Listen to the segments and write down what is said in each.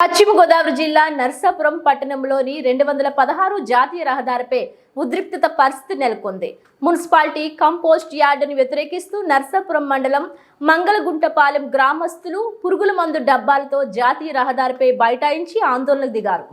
పశ్చిమ గోదావరి జిల్లా నర్సాపురం పట్టణంలోని రెండు వందల పదహారు జాతీయ రహదారిపై ఉద్రిక్తత పరిస్థితి నెలకొంది. మున్సిపాలిటీ కంపోస్ట్ యార్డును వ్యతిరేకిస్తూ నర్సాపురం మండలం మంగళగుంటపాలెం గ్రామస్తులు పురుగుల మందు డబ్బాలతో జాతీయ రహదారిపై బైఠాయించి ఆందోళనకు దిగారు.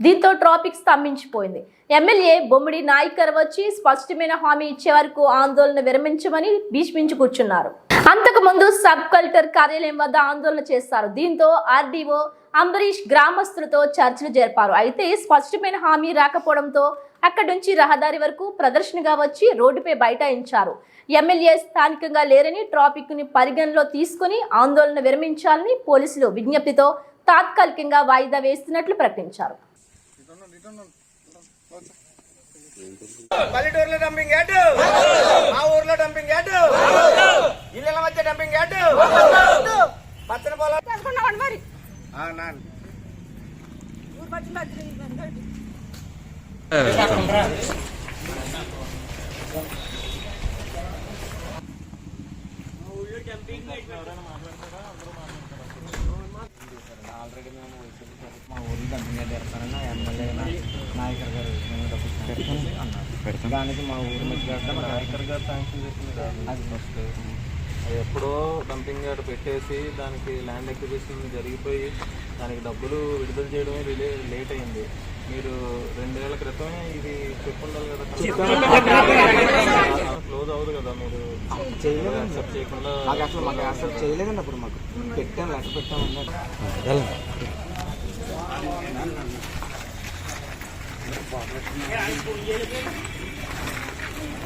దీంతో ట్రాఫిక్ స్తంభించిపోయింది. ఎమ్మెల్యే బొమ్మిడి నాయకర్ వచ్చి స్పష్టమైన హామీ ఇచ్చే వరకు ఆందోళన విరమించమని భీష్మించి కూర్చున్నారు. అంతకుముందు సబ్ కలెక్టర్ కార్యాలయం వద్ద ఆందోళన చేస్తారు దీంతో ఆర్డీఓ అంబరీష్ గ్రామస్తులతో చర్చలు జరిపారు. అయితే స్పష్టమైన హామీ రాకపోవడంతో అక్కడి నుంచి రహదారి వరకు ప్రదర్శనగా వచ్చి రోడ్డుపై బైఠాయించారు. ఎమ్మెల్యే స్థానికంగా లేరని ట్రాఫిక్ని పరిగణలో తీసుకుని ఆందోళన విరమించాలని పోలీసులు విజ్ఞప్తితో తాత్కాలికంగా వాయిదా వేస్తున్నట్లు ప్రకటించారు. పల్లెటూరులో డంపింగ్ యార్డ్ మా ఊర్లో డంపింగ్ యార్డ్ ఇళ్ళ మధ్య డంపింగ్ యార్డ్ పచ్చని పొలం మరి. ఆ, నాన్న ఊరు పచ్చి మధ్య ఆల్రెడీ మేము మా ఊర్లో దండంగా పెడతానని ఎమ్మెల్యే నాయకర్ గారు మేము డబ్బులు పెడతాను అన్నారు దానికి మా ఊరు మధ్య నాయకర్ గారు శాంక్షన్ చేసింది అది ఫస్ట్ అది ఎప్పుడో డంపింగ్ యార్డ్ పెట్టేసి దానికి ల్యాండ్ ఎక్విజిషన్ జరిగిపోయి దానికి డబ్బులు విడుదల చేయడమే రిలే లేట్ అయింది. మీరు రెండేళ్ళ క్రితమే ఇది చెప్పుండాలి కదా క్లోజ్ అవ్వదు కదా మీరు. యాక్సెప్ట్ చేయకుండా మాకు అసలు మాకు అసలు చేయలేదండి అప్పుడు మాకు. పెట్టాం లెటర్ పెట్టాం అన్నారు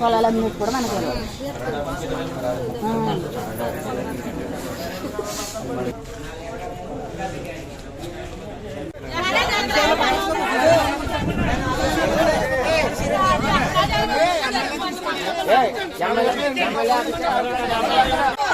కావాలి కూడా మనకు కావాలి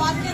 ఊళ్ళ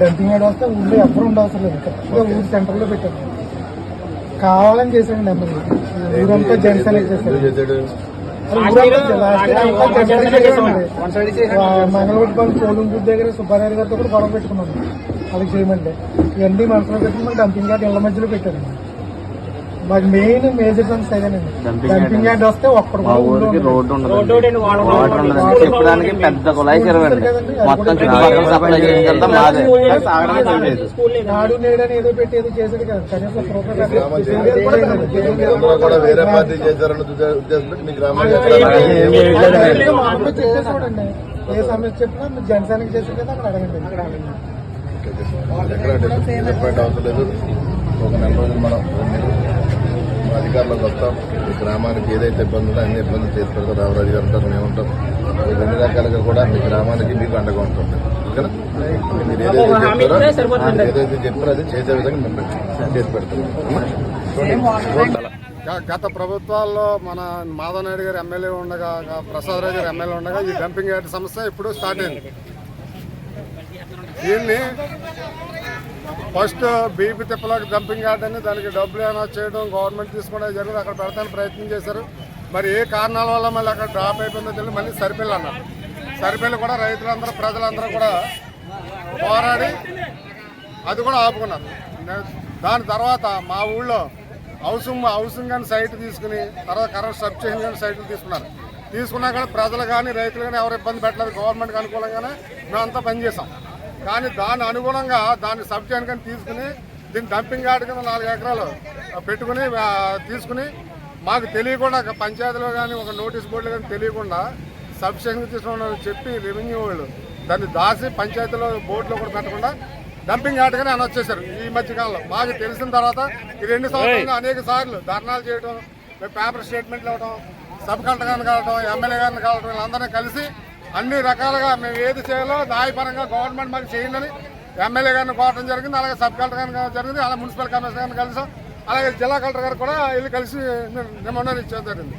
డంపింగ్ యార్డ్ వస్తే ఊళ్ళో ఎవ్వరు ఉండవసరం లేదు. కరెక్ట్గా ఊరు సెంటర్లో పెట్టారు. కావాలని చేశాడు ఎమ్మెల్యే ఊరంతా జనసేన చేశాడు మంగళగుడి పోలింగ్ బూత్ దగ్గర సుబ్బారాయుడు గారితో కూడా గొడవ పెట్టుకున్నాను. అది చేయమంటే. ఇవన్నీ మనసులో పెట్టుకుని మాకు డంపింగ్ యార్డ్ ఇళ్ళ మధ్యలో పెట్టారు. మాకు మెయిన్ మేజర్ సమస్య అదేనండి డంపింగ్ యార్డ్ వస్తే ఒక్కడు. రోడ్డు ఉండదు వాటర్ ఉండదు. చెప్పడానికి పెద్ద కుళాయి చెరవండి మొత్తం చుట్టుపక్కల సప్లై చేసేదంతా మాదే. నాడు నేడని ఏదో పెట్టి ఏదో చేసాడు కదా. కనీసం వేరే పార్టీ చేశారన్న ఉద్దేశంతో మీ చూడండి. ఏ సమస్య చెప్పినా మీరు జనసేనకి చేసారు కదా అక్కడ అడగండి. ఎక్కడ ఒక నెల రోజులు మనం మా అధికారులకు వస్తాం. ఈ గ్రామానికి ఏదైతే ఇబ్బంది ఉందో అన్ని ఇబ్బందులు చేసి పెడతారు. రామరాజు గారు ఉంటారు మేము ఉంటాం. మీకు అన్ని రకాలుగా కూడా మీ గ్రామానికి మీకు అండగా ఉంటాం ఓకేనా? మీరు ఏదైతే చెప్తారో ఏదైతే చెప్తారో అది చేసే విధంగా మేము చేసి పెడతాం. గత ప్రభుత్వాల్లో మన మాధవ్ నాయుడు గారు ఎమ్మెల్యే ఉండగా గ- ప్రసాద్ రావు గారు ఎమ్మెల్యే ఉండగా ఈ డంపింగ్ యార్డ్ సమస్య ఇప్పుడు స్టార్ట్ అయింది. దీన్ని ఫస్ట్ బీపీ తిప్పలకు డంపింగ్ యార్డ్ అని దానికి డబ్బులు ఏమైనా చేయడం గవర్నమెంట్ తీసుకోవడం జరిగింది. అక్కడ పెడతానికి ప్రయత్నం చేశారు. మరి ఏ కారణాల వల్ల మళ్ళీ అక్కడ డ్రాప్ అయిపోయిందో తెలియదు. మళ్ళీ సరిపిల్లు అన్నారు. సరిపిల్లు కూడా రైతులందరూ ప్రజలందరూ కూడా పోరాడి అది కూడా ఆపుకున్నారు. దాని తర్వాత మా ఊళ్ళో హౌసింగ్ హౌసింగ్ అని సైట్ తీసుకుని తర్వాత కరెంట్ సబ్స్టేషన్ కానీ సైట్లు తీసుకున్నారు. తీసుకున్నా కానీ ప్రజలు కానీ రైతులు కానీ ఎవరు ఇబ్బంది పెట్టలేదు. గవర్నమెంట్కి అనుకూలంగానే మేమంతా పనిచేసాం కానీ దాని అనుగుణంగా దాన్ని సబ్స్టేషన్ కానీ తీసుకుని దీన్ని డంపింగ్ యార్డ్ కింద నాలుగు ఎకరాలు పెట్టుకుని తీసుకుని మాకు తెలియకుండా పంచాయతీలో కానీ ఒక నోటీస్ బోర్డులో కానీ తెలియకుండా సబ్స్టేషన్ తీసుకున్న చెప్పి రెవెన్యూ వాళ్ళు దాన్ని దాసి పంచాయతీలో బోర్డులో కూడా పెట్టకుండా డంపింగ్ యార్డ్గానే అని వచ్చేసారు ఈ మధ్య కాలంలో. మాకు తెలిసిన తర్వాత ఈ రెండు సంవత్సరాలు అనేక సార్లు ధర్నాలు చేయడం పేపర్ స్టేట్మెంట్లు ఇవ్వడం సబ్ కలెక్టర్ గారిని కలవడం ఎమ్మెల్యే గారిని కలవడం వీళ్ళందరినీ కలిసి అన్ని రకాలుగా మేము ఏది చేయాలో న్యాయపరంగా గవర్నమెంట్ మాకు చేయండి ఎమ్మెల్యే గారిని కోరడం జరిగింది అలాగే సబ్ కలెక్టర్ గారిని జరిగింది అలాగే మున్సిపల్ కమిషనర్ గారిని కలిసాం అలాగే జిల్లా కలెక్టర్ గారు కూడా వెళ్ళి కలిసి నిబంధనలు ఇచ్చేది జరిగింది.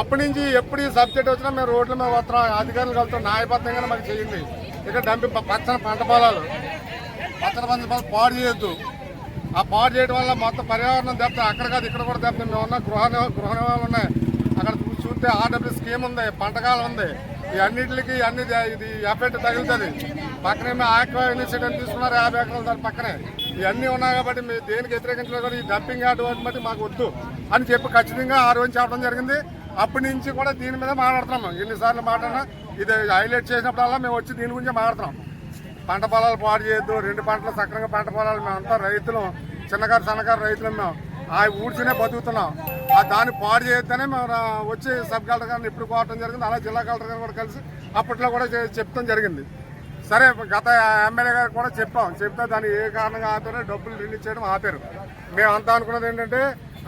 అప్పటి నుంచి ఎప్పుడు ఈ సబ్జెక్ట్ వచ్చినా మేము రోడ్ల మీద వస్తున్నాం అధికారులు కలుస్తాం న్యాయబద్ధంగా మాకు చేయండి ఇక్కడ డంపి పచ్చని పంట పొలాలు. పచ్చని పంట పొలాలు పాడు చేయొద్దు. ఆ పాడు చేయడం వల్ల మొత్తం పర్యావరణం దెబ్బ అక్కడ కాదు ఇక్కడ కూడా దెబ్బ మేము ఉన్న గృహ గృహ ఉన్నాయి. అక్కడ చూస్తే ఆర్డబ్ల్యూ స్కీమ్ ఉంది పంటకాలం ఉంది. ఈ అన్నిటికి అన్ని ఇది ఎఫెక్ట్ తగులుతుంది. పక్కనే ఆక్వా ఇనిషియేటివ్ తీసుకున్నారు యాభై ఎకరాలు దాని పక్కనే. ఇవన్నీ ఉన్నాయి కాబట్టి మీరు దేనికి వ్యతిరేకించలేదు కూడా ఈ డంపింగ్ యార్డ్ బట్టి మాకు వద్దు అని చెప్పి ఖచ్చితంగా ఆ రోజు చెప్పడం జరిగింది. అప్పటి నుంచి కూడా దీని మీద మాట్లాడుతున్నాం ఎన్నిసార్లు మాట్లాడినా ఇది హైలైట్ చేసినప్పుడల్లా మేము వచ్చి దీని గురించి మాట్లాడుతున్నాం. పంట పొలాలు పాడు చేయొద్దు రెండు పంటలు సక్రంగా పంట పొలాలు మేమంతా రైతులు చిన్నకారు సన్నకారు రైతులు మేము. ఆ ఊడ్చునే బతుకుతున్నాం. ఆ దాన్ని పాడు చేయొద్దనే మేము వచ్చి సబ్ కలెక్టర్ గారిని ఇప్పుడు కోరటం జరిగింది. అలా జిల్లా కలెక్టర్ గారు కూడా కలిసి అప్పట్లో కూడా చెప్తాం జరిగింది. సరే గత ఎమ్మెల్యే గారు కూడా చెప్పాం. చెప్తే దాన్ని ఏ కారణంగా ఆపారో డబ్బులు రిలీజ్ చేయడం ఆపారు. మేము అంతా అనుకున్నది ఏంటంటే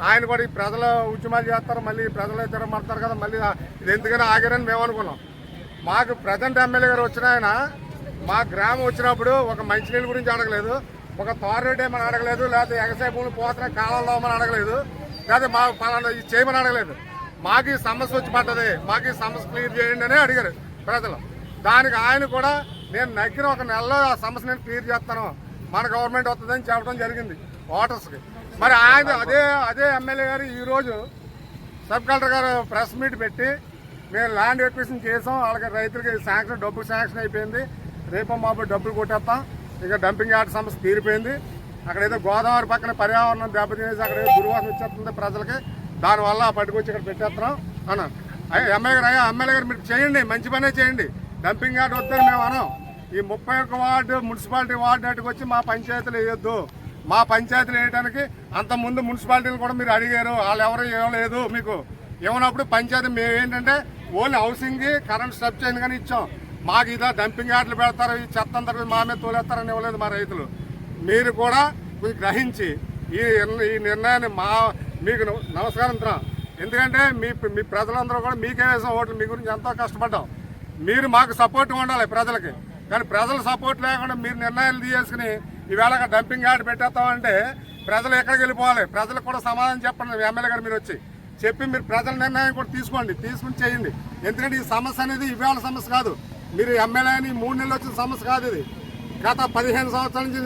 ఆయన కూడా ఈ ప్రజలు ఉద్యమాలు చేస్తారు మళ్ళీ ప్రజలు తిరగబడతారు కదా మళ్ళీ ఇది ఎందుకని ఆగారని మేము అనుకున్నాం. మాకు ప్రజెంట్ ఎమ్మెల్యే గారు వచ్చిన ఆయన మా గ్రామం వచ్చినప్పుడు ఒక మంచినీళ్ళ గురించి అడగలేదు. ఒక తారు ఏమని అడగలేదు లేకపోతే ఎగసాయ భూములు పోతున్న కాలంలో మనం అడగలేదు లేకపోతే మా పలానా ఇది చేయమని అడగలేదు. మాకు ఈ సమస్య వచ్చి పడ్డది మాకు ఈ సమస్య క్లియర్ చేయండి అని అడిగారు ప్రజలు. దానికి ఆయన కూడా నేను నగ్గిన ఒక నెలలో ఆ సమస్య నేను క్లియర్ చేస్తాను. మన గవర్నమెంట్ వస్తుందని చెప్పడం జరిగింది ఓటర్స్కి. మరి ఆయన అదే అదే ఎమ్మెల్యే గారు ఈరోజు సబ్ కలెక్టర్ గారు ప్రెస్ మీట్ పెట్టి మేము ల్యాండ్ ఎక్విషన్ చేసాం వాళ్ళకి రైతులకి శాంక్షన్ డబ్బు శాంక్షన్ అయిపోయింది. రేపు మాపు డబ్బులు కొట్టేస్తాం. ఇంకా డంపింగ్ యార్డ్ సమస్య తీరిపోయింది. అక్కడ ఏదో గోదావరి పక్కన పర్యావరణం దెబ్బతినేసి అక్కడ దుర్వాసన వచ్చేస్తుంది ప్రజలకి. దానివల్ల పట్టుకొచ్చి ఇక్కడ పెట్టేస్తున్నాం అన్న. అయ్యా ఎమ్మెల్యే గారు అయ్యా ఎమ్మెల్యే గారు మీరు చేయండి మంచి పనే చేయండి. డంపింగ్ యార్డ్ వద్దని మేము అనం. ఈ ముప్పై ఒక్క వార్డు మున్సిపాలిటీ వార్డు అటుకు వచ్చి మా పంచాయతీలు వేయొద్దు. మా పంచాయతీలు వేయడానికి అంత ముందు మున్సిపాలిటీలు కూడా మీరు అడిగారు. వాళ్ళు ఎవరు ఇవ్వలేదు మీకు. ఇవ్వనప్పుడు పంచాయతీ మేము ఏంటంటే ఓన్లీ హౌసింగ్కి కరెంట్ సబ్సిడీ కానీ ఇచ్చాం. మాకు ఇదా డంపింగ్ యార్డ్లు పెడతారు ఈ చెత్త అంతా మా మీద తోలేస్తారని ఇవ్వలేదు మా రైతులు. మీరు కూడా కొంచెం గ్రహించి ఈ ఈ నిర్ణయాన్ని మా మీకు నమస్కారం ఎందుకంటే మీ మీ ప్రజలందరూ కూడా మీకే వేసిన ఓట్లు మీ గురించి ఎంతో కష్టపడ్డాం. మీరు మాకు సపోర్ట్ ఉండాలి ప్రజలకి. కానీ ప్రజల సపోర్ట్ లేకుండా మీరు నిర్ణయాలు తీసుకుని ఈవేళ డంపింగ్ యార్డ్ పెట్టేస్తామంటే ప్రజలు ఎక్కడికి వెళ్ళిపోవాలి? ప్రజలకు కూడా సమాధానం చెప్పండి. ఎమ్మెల్యే గారు మీరు వచ్చి చెప్పి మీరు ప్రజల నిర్ణయం కూడా తీసుకోండి తీసుకుని చేయండి. ఎందుకంటే ఈ సమస్య అనేది ఇవాళ సమస్య కాదు. మీరు ఎమ్మెల్యే అని మూడు నెలలు వచ్చిన సమస్య కాదు ఇది. గత పదిహేను సంవత్సరాల నుంచి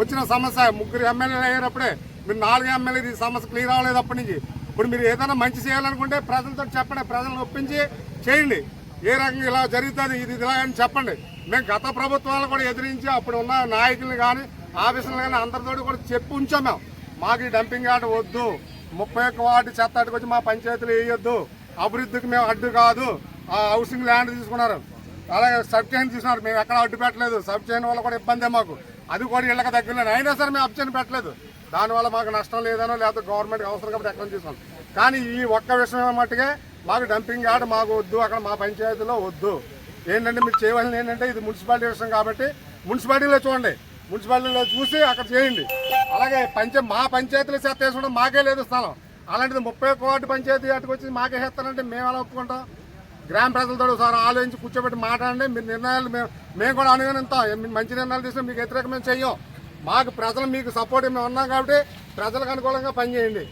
వచ్చిన సమస్య ముగ్గురు ఎమ్మెల్యేలు అయ్యేటప్పుడే మీరు నాలుగు ఎమ్మెల్యేలు ఈ సమస్య క్లియర్ అవ్వలేదు అప్పటి నుంచి. ఇప్పుడు మీరు ఏదైనా మంచి చేయాలనుకుంటే ప్రజలతో చెప్పండి ప్రజలను ఒప్పించి చేయండి. ఏ రకంగా ఇలా జరుగుతుంది ఇది ఇలా అని చెప్పండి. మేము గత ప్రభుత్వాలు కూడా ఎదిరించి అప్పుడు ఉన్న నాయకులు కానీ ఆఫీసులు కానీ అందరితో కూడా చెప్పి ఉంచాం మేము. మాకు ఈ డంపింగ్ యార్డ్ వద్దు. ముప్పై ఒక్క వాటి చెత్త అటుకొచ్చి మా పంచాయతీలు వేయొద్దు. అభివృద్ధికి మేము అడ్డు కాదు. ఆ హౌసింగ్ ల్యాండ్ తీసుకున్నారు. అలాగే సబ్ చైన్ తీసుకున్నారు మేము ఎక్కడ అడ్డు పెట్టలేదు. సబ్ చైన్ వల్ల కూడా ఇబ్బందే మాకు. అది కూడా ఇళ్ళకి దగ్గరలేదు అయినా సరే మేము అబ్ చైన్ పెట్టలేదు. దానివల్ల మాకు నష్టం లేదనో లేకపోతే గవర్నమెంట్ అవసరం కాబట్టి ఎక్కడ తీసుకున్నాం కానీ ఈ ఒక్క విషయం మట్టుకే మాకు డంపింగ్ యార్డ్ మాకు వద్దు. అక్కడ మా పంచాయతీలో వద్దు. ఏంటంటే మీరు చేయవలసింది ఏంటంటే ఇది మున్సిపాలిటీ విషయం కాబట్టి మున్సిపాలిటీలో చూడండి. మున్సిపాలిటీలో చూసి అక్కడ చేయండి. అలాగే పంచ మా పంచాయతీలో సెత్త వేసుకోవడం మాకే లేదు స్థలం. అలాంటిది ముప్పై కోటి పంచాయతీ అటుకు వచ్చి మాకే చేస్తానంటే మేము ఎలా ఒప్పుకుంటాం? గ్రామ ప్రజలతో ఒకసారి ఆలోచించి కూర్చోబెట్టి మాట్లాడండి. మీరు నిర్ణయాలు మేము మేము కూడా అనుగుణిస్తాం మంచి నిర్ణయాలు తీసుకుని మీకు వ్యతిరేకం మేము చెయ్యం. మాకు ప్రజలు మీకు సపోర్ట్ మేము ఉన్నాం కాబట్టి ప్రజలకు అనుకూలంగా పనిచేయండి.